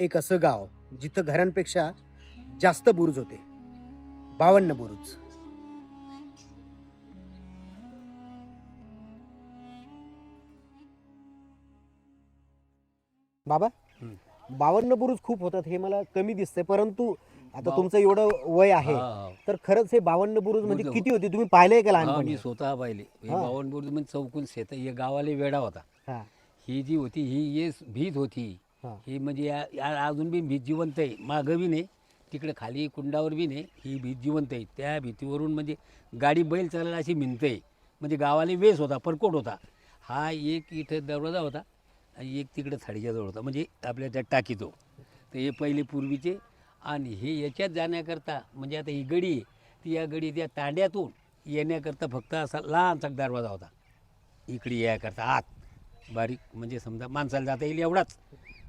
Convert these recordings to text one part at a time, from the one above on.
एक असं गाव जिथं घरांपेक्षा जास्त बुरुज होते. बावन्न बुरुज. बाबा बावन्न बुरुज खूप होतात हे मला कमी दिसतंय परंतु आता तुमचं एवढं वय आहे हा, तर खरंच हे बावन्न बुरुज म्हणजे किती होते? तुम्ही पाहिलंय का हा, लहानपणी? मी स्वतः पाहिले. हे. बावनपूर म्हणजे चौकून शेत हे गावाला वेडा होता. हा. ही जी होती ही ये भीत होती. हा. ही म्हणजे या या अजून बी भीत जिवंत आहे. मागं बी नाही तिकडे खाली कुंडावर बी नाही ही भीत जिवंत आहे. त्या भीतीवरून म्हणजे गाडी बैल चालायला अशी भिंत आहे. म्हणजे गावाला वेस होता परकोट होता. हा एक इथं दरवाजा होता आणि एक तिकडे थाडीच्याजवळ होता. म्हणजे आपल्या त्या टाकीतो. तर हे पहिले पूर्वीचे आणि हे याच्यात जाण्याकरता म्हणजे आता ही गडी आहे ती या गडी त्या तांड्यातून येण्याकरता फक्त असा लहानसा दरवाजा होता. इकडे याकरता आत. बारीक म्हणजे समजा माणसाला जाता येईल एवढाच.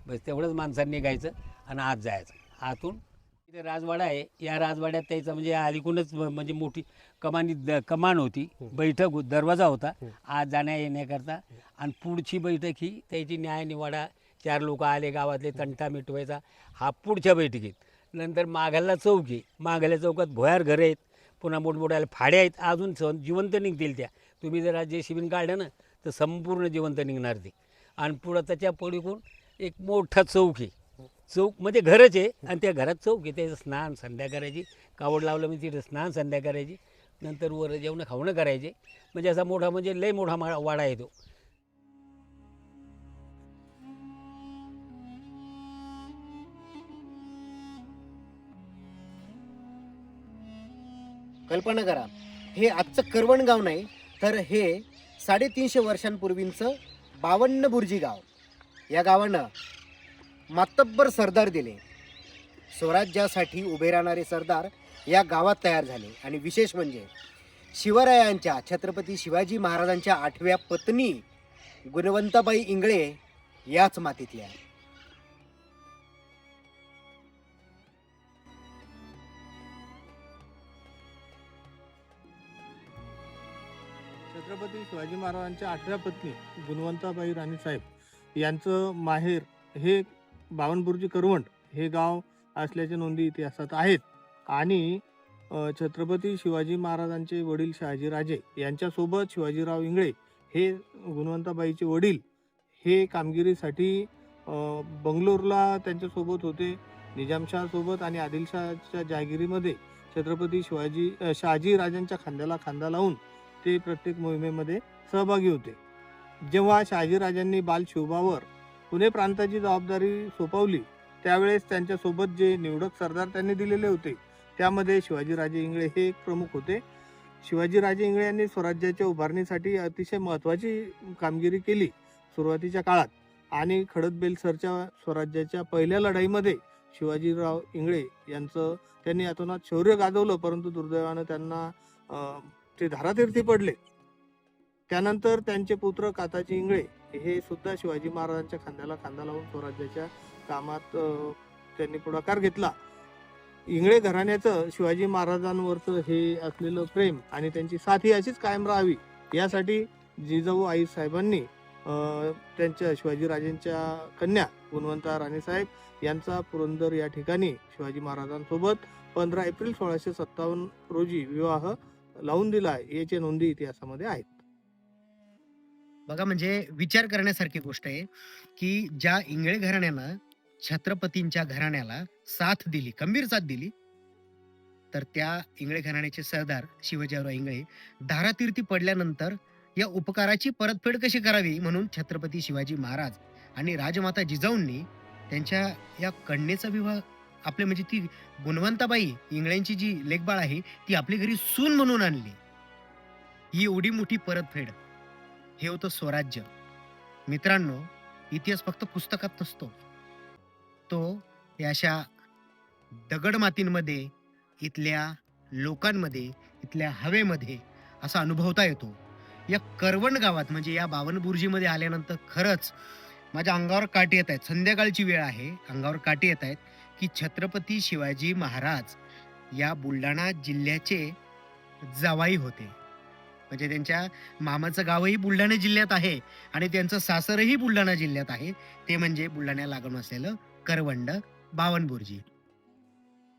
बस तेवढंच माणसांनी निघायचं आणि आत जायचं. आतून तिथे राजवाडा आहे. या राजवाड्यात त्याचा म्हणजे अलीकूनच म- म्हणजे मोठी कमानी द कमान होती. बैठक दरवाजा होता. आत जाण्या येण्याकरता. आणि पुढची बैठक ही त्याची न्याय निवाडा चार लोक आले गावातले तंटा मिटवायचा. हा पुढच्या बैठकीत. नंतर मागाला चौक आहे. मागाल्या चौकात भोयार घरं आहेत. पुन्हा मोठमोठ्या फाड्या आहेत. अजून स जिवंत निघतील त्या. तुम्ही जर जे शिबिन काढलं ना तर संपूर्ण जिवंत निघणार ते. आणि पुढं त्याच्या पलीकडून एक मोठा चौक आहे. चौक म्हणजे घरच आहे आणि त्या घरात चौक आहे. त्याचं स्नान संध्या करायची. कावड लावलं म्हणजे तिथं स्नान संध्या करायची. नंतर वर जेवणं खावणं करायचे. म्हणजे असा मोठा म्हणजे लय मोठा मा वाडा आहे तो. कल्पना करा. हे आजचं करवण गाव नाही तर हे साडेतीनशे वर्षांपूर्वींचं बावन्न बुर्जी गाव. या गावानं मातब्बर सरदार दिले. स्वराज्यासाठी उभे राहणारे सरदार या गावात तयार झाले. आणि विशेष म्हणजे शिवरायांच्या छत्रपती शिवाजी महाराजांच्या आठव्या पत्नी गुणवंताबाई इंगळे याच मातीतल्या छत्रपती शिवाजी महाराजांच्या आठव्या पत्नी गुणवंताबाई राणीसाहेब यांचं माहेर हे बावनबुर्जी करवंट हे गाव असल्याच्या नोंदी इतिहासात आहेत. आणि छत्रपती शिवाजी महाराजांचे वडील शहाजीराजे यांच्यासोबत शिवाजीराव इंगळे हे गुणवंताबाईचे वडील हे कामगिरीसाठी बंगलोरला त्यांच्यासोबत होते. निजामशहासोबत आणि आदिलशहाच्या जहागिरीमध्ये छत्रपती शिवाजी शहाजीराजांच्या शहाजी राजांच्या खांद्याला खांदा लावून ते प्रत्येक मोहिमेमध्ये सहभागी होते. जेव्हा शहाजीराजांनी बालशोभावर पुणे प्रांताची जबाबदारी सोपवली त्यावेळेस त्यांच्यासोबत जे निवडक सरदार त्यांनी दिलेले होते त्यामध्ये शिवाजीराजे इंगळे हे एक प्रमुख होते. शिवाजीराजे इंगळे यांनी स्वराज्याच्या उभारणीसाठी अतिशय महत्त्वाची कामगिरी केली सुरुवातीच्या काळात. आणि खडक बेलसरच्या स्वराज्याच्या पहिल्या लढाईमध्ये शिवाजीराव इंगळे यांचं त्यांनी अतोनात शौर्य गाजवलं परंतु दुर्दैवानं त्यांना ते धारातीर्थी पडले. त्यानंतर त्यांचे पुत्र काताजी इंगळे हे सुद्धा शिवाजी महाराजांच्या खांद्याला खांदा लावून स्वराज्याच्या कामात त्यांनी पुढाकार घेतला. इंगळे घराण्याचं शिवाजी महाराजांवरचं हे असलेलं प्रेम आणि त्यांची साथ ही अशीच कायम राहावी यासाठी जिजाऊ आई साहेबांनी त्यांच्या शिवाजीराजेंच्या कन्या गुणवंता राणीसाहेब यांचा पुरंदर या ठिकाणी शिवाजी महाराजांसोबत पंधरा एप्रिल सोळाशे सत्तावन्न रोजी विवाह लावून दिला याचे नोंदी इतिहासामध्ये आहेत. बघा म्हणजे विचार करण्यासारखी गोष्ट आहे की ज्या इंगळे घराण्यानं छत्रपतींच्या घराण्याला साथ दिली खंबीर साथ दिली तर त्या इंगळे घराण्याचे सरदार शिवाजीराव इंगळे धारातीर्थी पडल्यानंतर या उपकाराची परतफेड कशी करावी म्हणून छत्रपती शिवाजी महाराज आणि राजमाता जिजाऊंनी त्यांच्या या कन्येचा विवाह आपले म्हणजे ती गुणवंताबाई इंगळ्यांची जी लेखबाळ आहे ती आपली घरी सून म्हणून आणली. ही एवढी मोठी परतफेड. हे होतं स्वराज्य. मित्रांनो इतिहास फक्त पुस्तकात नसतो. तो या अशा दगड मातींमध्ये इथल्या लोकांमध्ये इथल्या हवेमध्ये असा अनुभवता येतो. या करवण गावात म्हणजे या बावनबुर्जीमध्ये आल्यानंतर खरंच माझ्या अंगावर काठी येत आहेत. संध्याकाळची वेळ आहे अंगावर काठी येत आहेत की छत्रपती शिवाजी महाराज या बुलढाणा जिल्ह्याचे जावाई होते. म्हणजे त्यांच्या मामाचं गावही बुलढाणा जिल्ह्यात आहे आणि त्यांचं सासरही बुलढाणा जिल्ह्यात आहे. ते म्हणजे बुलढाण्या लागून असलेलं करवंड बावनबुर्जी.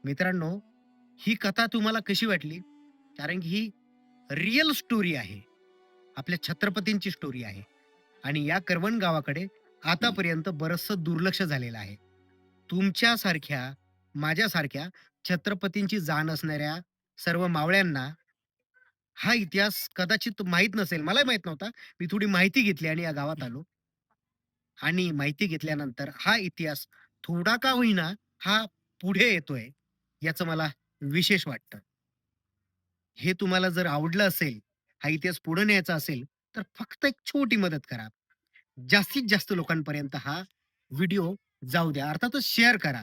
मित्रांनो ही कथा तुम्हाला कशी वाटली? कारण की ही रिअल स्टोरी आहे. आपल्या छत्रपतींची स्टोरी आहे. आणि या करवण गावाकडे आतापर्यंत बरंचसं दुर्लक्ष झालेलं आहे. तुमच्यासारख्या माझ्यासारख्या छत्रपतींची जाण असणाऱ्या सर्व मावळ्यांना हा इतिहास कदाचित माहीत नसेल. मलाही माहीत नव्हता. मी थोडी माहिती घेतली आणि या गावात आलो. आणि माहिती घेतल्यानंतर हा इतिहास थोडा का होईना हा पुढे येतोय याचं मला विशेष वाटतं. हे तुम्हाला जर आवडलं असेल हा इतिहास पुढे न्यायचा असेल तर फक्त एक छोटी मदत करा. जास्तीत जास्त लोकांपर्यंत हा व्हिडिओ जाऊ द्या. अर्थातच शेअर करा.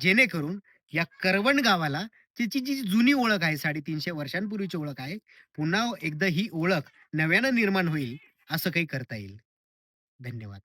जेणेकरून या करवण गावाला तिची जी जुनी ओळख आहे साडेतीनशे वर्षांपूर्वीची ओळख आहे पुन्हा एकदा ही ओळख नव्यानं निर्माण होईल असं काही करता येईल. धन्यवाद.